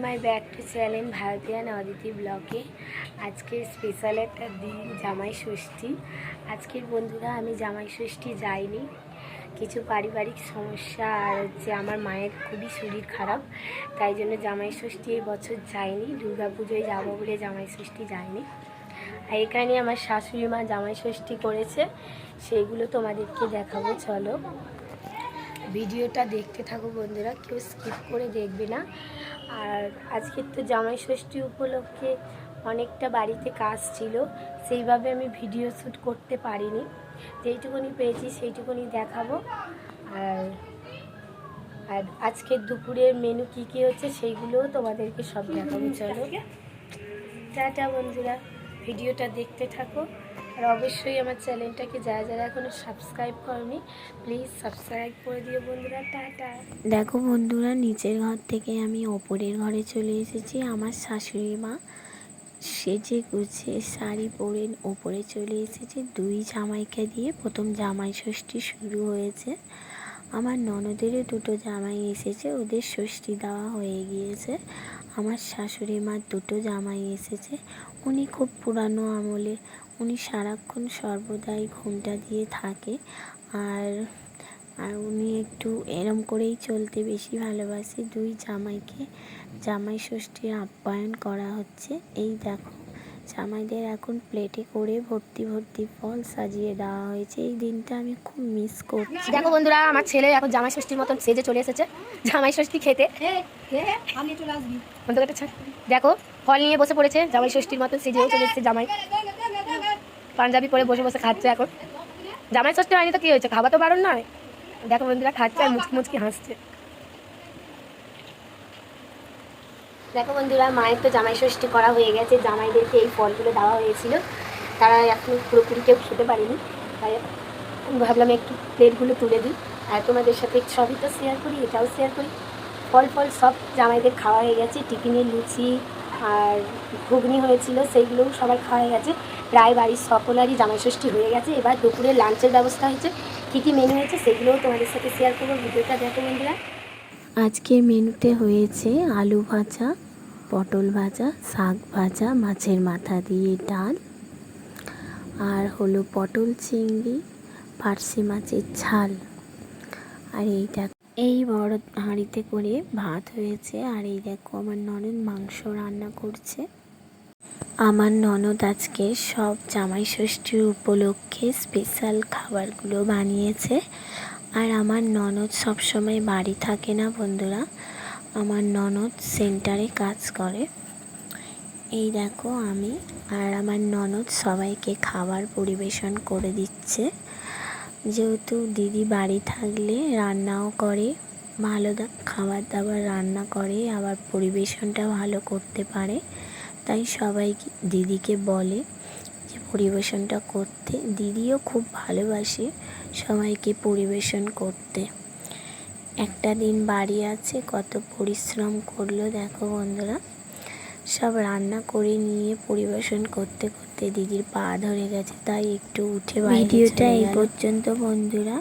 Two channel ভারতীয়ান অদিতি ব্লকে আজকে স্পেশাল একটা দিন, জামাই ষষ্ঠী। আজকের বন্ধুরা, আমি জামাই ষষ্ঠী যাইনি। কিছু পারিবারিক সমস্যা আর হচ্ছে আমার মায়ের খুবই শরীর খারাপ, তাই জন্য জামাই ষষ্ঠী এই বছর যাইনি। পুজোয় যাব বলে জামাই ষষ্ঠী যাইনি। আর এখানে আমার শাশুড়ি মা জামাই ষষ্ঠী করেছে, সেইগুলো তোমাদেরকে দেখাবো, চলো। ভিডিওটা দেখতে থাকো বন্ধুরা কেউ স্কিপ করে দেখবে না। আর আজকের তো জামাই ষষ্ঠী উপলক্ষে অনেকটা বাড়িতে কাজ ছিল সেইভাবে আমি ভিডিও শ্যুট করতে পারিনি। যেইটুকুনি পেয়েছি সেইটুকুনি দেখাবো। আর আর আজকের দুপুরের মেনু কী কী হচ্ছে সেইগুলোও তোমাদেরকে সব দেখাবো চলো। টাটা বন্ধুরা। ভিডিওটা দেখতে থাকো। আর অবশ্যই আমার চ্যানেলটাকে যারা যারা এখনও সাবস্ক্রাইব করনি প্লিজ সাবস্ক্রাইব করে দিও বন্ধুরা। টাটা। দেখো বন্ধুরা, নিচের ঘর থেকে আমি ওপরের ঘরে চলে এসেছি। আমার শাশুড়ি মা সেজে গুছে শাড়ি পরে ওপরে চলে এসেছে। দুই জামাইকে দিয়ে প্রথম জামাই ষষ্ঠী শুরু হয়েছে। আমার ননদেরও দুটো জামাই এসেছে, ওদের ষষ্ঠী দেওয়া হয়ে গিয়েছে। আমার শাশুড়ি মার দুটো জামাই এসেছে। উনি খুব পুরানো আমলে উনি সারাক্ষণ সর্বদাই ঘুমটা দিয়ে থাকে। আর আর উনি একটু এরম করেই চলতে বেশি ভালোবাসে। দুই জামাইকে জামাই ষষ্ঠীর আপ্যায়ন করা হচ্ছে। এই দেখো। জামাইদের এখন প্লেটে করে ভর্তি ভর্তি ফল সাজিয়ে দেওয়া হয়েছে। এই দিনটা আমি খুব মিস করছি। দেখো বন্ধুরা, আমার ছেলে এখন জামাই ষষ্ঠীর মতন সেজে চলে এসেছে জামাই ষষ্ঠী খেতে। দেখো, ফল নিয়ে বসে পড়েছে, জামাই ষষ্ঠীর মতন সেজেও চলে এসেছে জামাই। পাঞ্জাবি পরে বসে বসে খাচ্ছে এখন। জামাই ষষ্ঠী হয়নি তো, কি হয়েছে? খাওয়া তো বারণ নয়। দেখো বন্ধুরা, খাচ্ছে আর মুচকি মুচকি হাসছে। দেখো বন্ধুরা, মায়ের তো জামাই ষষ্ঠী করা হয়ে গেছে, জামাইদেরকে এই ফলগুলো দেওয়া হয়েছিল। তারা এখন পুরোপুরি কেউ খেতে পারেনি। তাই ভাবলাম একটু প্লেটগুলো তুলে দিই। আর তোমাদের সাথে সবই তো শেয়ার করি, এটাও শেয়ার করি। ফল ফল সব জামাইদের খাওয়া হয়ে গেছে। টিফিনে লুচি আর ঘুগনি হয়েছিল, সেইগুলোও সবার খাওয়া হয়ে গেছে। প্রায় বাড়ির সকলারই জামাই ষষ্ঠী হয়ে গেছে। এবার দুপুরে লাঞ্চের ব্যবস্থা হয়েছে। কী কী মেনু হয়েছে, সেগুলোও তোমাদের সাথে শেয়ার করব। ভিডিওটা দেখো বন্ধুরা। আজকের মেনুতে হয়েছে আলু ভাজা, পটল ভাজা, শাক ভাজা, মাছের মাথা দিয়ে ডাল। আর হলো পটল চিংড়ি, পার্শে মাছের ঝাল। আর এইটা এই বড় হাঁড়িতে করে ভাত হয়েছে। আর এই দেখো আমার ননদ মাংস রান্না করছে। আমার ননদ আজকে সব জামাই ষষ্ঠীর উপলক্ষে স্পেশাল খাবারগুলো বানিয়েছে। আর আমার ননদ সবসময় বাড়ি থাকে না বন্ধুরা। আমার ননদ সেন্টারে কাজ করে। এই দেখো আমি আর আমার ননদ সবাইকে খাবার পরিবেশন করে দিচ্ছে। যেহেতু দিদি বাড়ি থাকলে রান্নাও করে, ভালো খাবার দাবার রান্না করে, আবার পরিবেশনটা ভালো করতে পারে। তাই সবাই দিদিকে বলে পরিবেশনটা করতে। দিদিও খুব ভালোবাসে সবাইকে পরিবেশন করতে। একটা দিন বাড়ি আছে কত পরিশ্রম করল দেখো বন্ধুরা। সব রান্না করে নিয়ে পরিবেশন করতে করতে দিদির পা ধরে গেছে তাই একটু উঠে ভিডিওটা এই পর্যন্ত বন্ধুরা